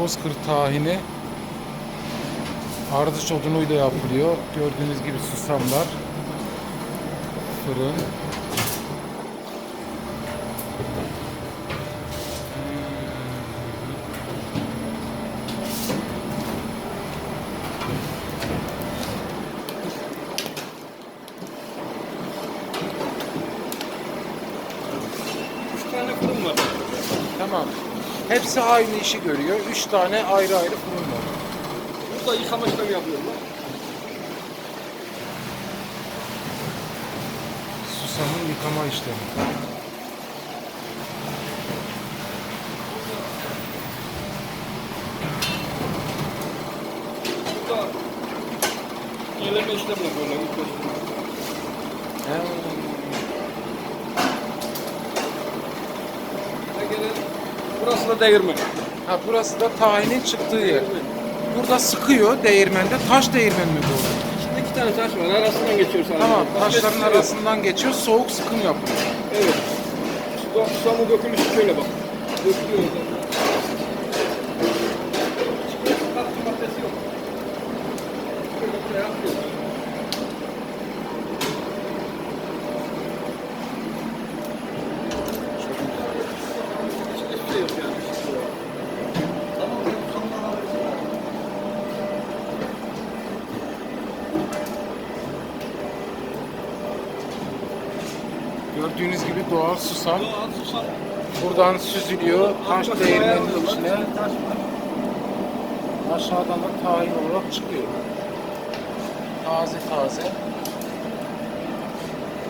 Bozkır tahini ardıç odunuyla yapılıyor. Gördüğünüz gibi susamlar. Fırın. Üç tane fırın var. Tamam. Hepsi aynı işi görüyor. Üç tane ayrı ayrı fırın var. Burada yıkama işlemi yapıyorlar. Susamın yıkama işlemi. Burada yenileme işlemi yapıyorlar. ilk Burası da değirmen. Ha burası da tahinin çıktığı yer. Burada sıkıyor değirmende. Taş değirmen mi bu? İçinde iki tane taş var. Arasından geçiyor sadece. Tamam. Taşların şey arasından geçiyor. Soğuk sıkım yapıyor. Evet. Su, susamın dökülüşü şöyle bak. Dökülüyor. zaten. Hiçbir katkı maddesi yok. Şöyle Gördüğünüz gibi doğal susam. Buradan süzülüyor. Taş Atmak değirmenin ayarlıyorlar. içine. Aşağıdan da tahin olarak çıkıyor. Taze taze.